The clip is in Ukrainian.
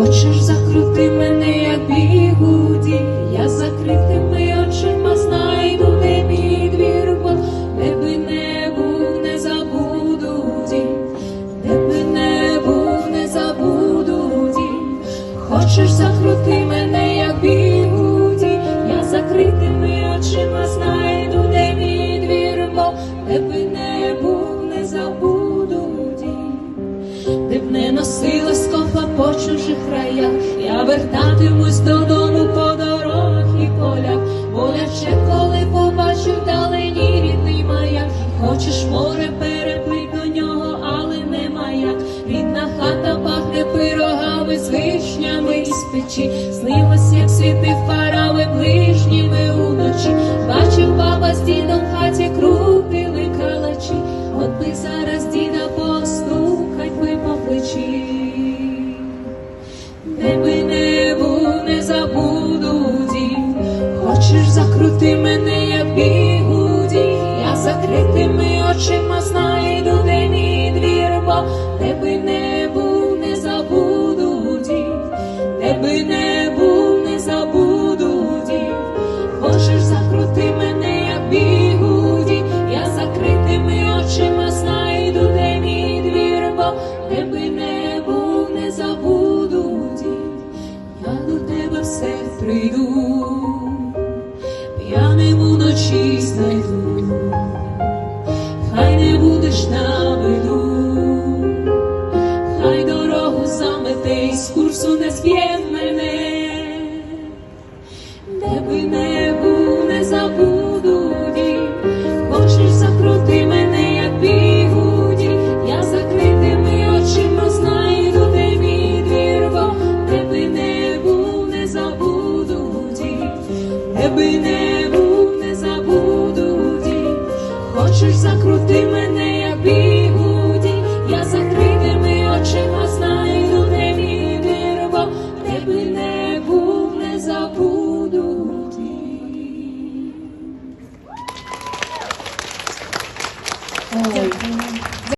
Хочеш закрути мене, як бігуді, я закритими очима знайду, де мій двір, бо де би не був, не забуду дім, де би не був, не забуду дім. Хочеш закрути мене, як бігуді, я закритими очима знайду, де мій двір, бо де би не був, не забуду дім. Де б не носила скофа по чужих вертатимусь додому по дорогах і полях, боляче, коли побачу вдалині рідний маяк. Хочеш море переплить до нього, але не маяк. Рідна хата пахне пирогами з вишнями із печі. Снилось, як світив парами ближніми уночі. Бачив баба з дідом в хаті крутили калачі. От би зараз Де би не не забуду. Хочеш закрути мене, як бігуді, я закритими очима знайду, де мій двір, би не не забуду де би не був, не забуду дім. Хочеш закрути прийду, п'яним уночі знайду, хай не будеш на виду, хай дорогу замети з курсу не зб'є де небу, не був, забуду дій. Хочеш, закрути мене, я бігу дій, я закритими очима знайду невідер, бо де би не був, не забуду дій.